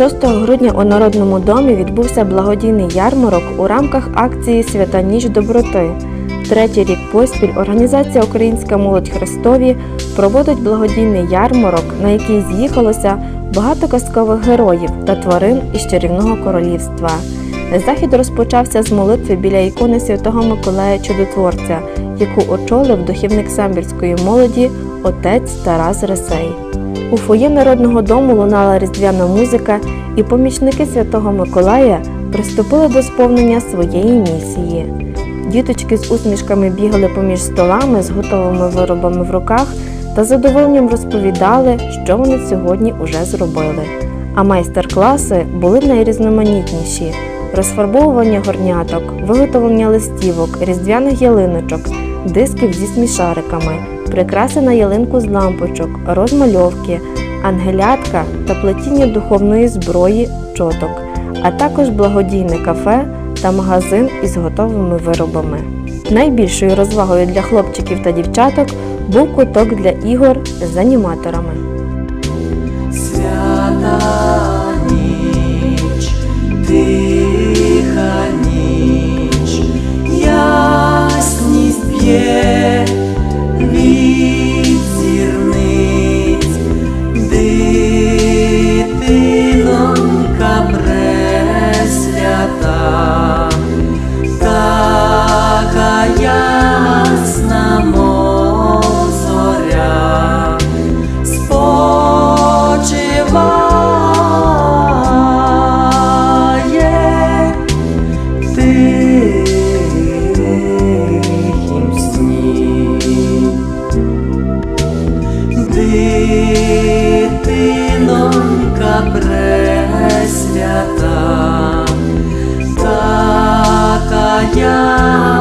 6 грудня у Народному домі відбувся благодійний ярмарок у рамках акції Свята Ніч доброти. Третій рік поспіль організація Українська молодь Христові проводить благодійний ярмарок, на який з'їхалося багато казкових героїв та тварин із чарівного королівства. Захід розпочався з молитви біля ікони Святого Миколая Чудотворця, яку очолив духівник самбірської молоді отець Тарас Ресей. У фоє Народного дому лунала різдвяна музика, і помічники Святого Миколая приступили до сповнення своєї місії. Діточки з усмішками бігали поміж столами з готовими виробами в руках та задоволенням розповідали, що вони сьогодні уже зробили. А майстер-класи були найрізноманітніші: розфарбовування горняток, виготовлення листівок, різдвяних ялиночок, дисків зі смішариками, прикраси на ялинку з лампочок, розмальовки, ангелятка та плетіння духовної зброї чоток, а також благодійне кафе та магазин із готовими виробами. Найбільшою розвагою для хлопчиків та дівчаток був куток для ігор з аніматорами. Дитинонька пресвята, така ясна,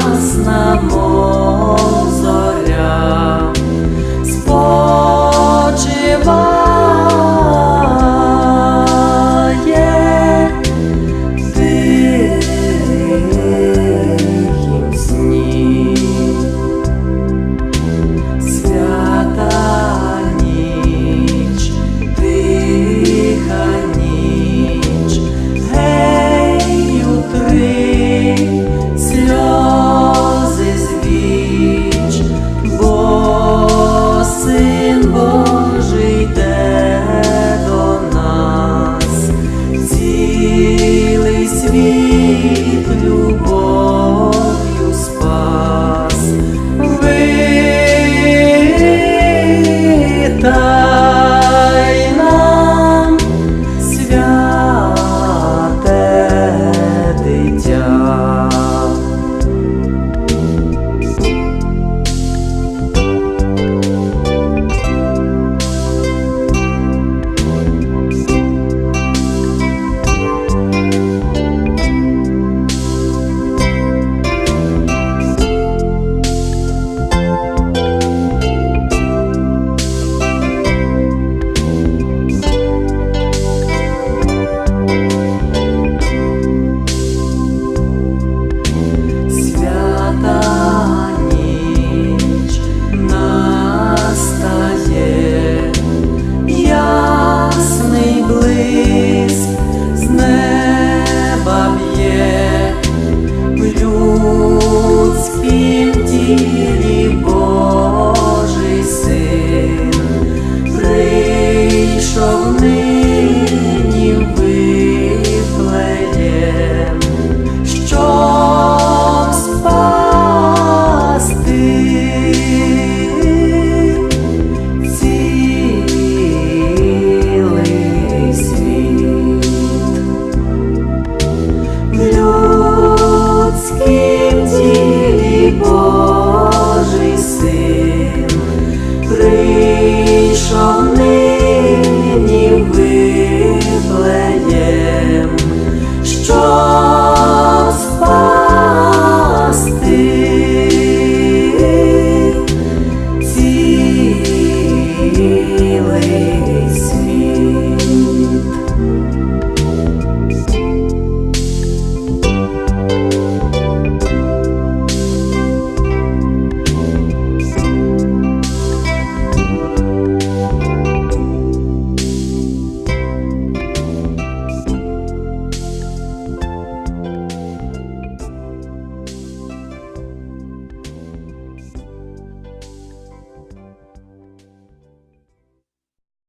You.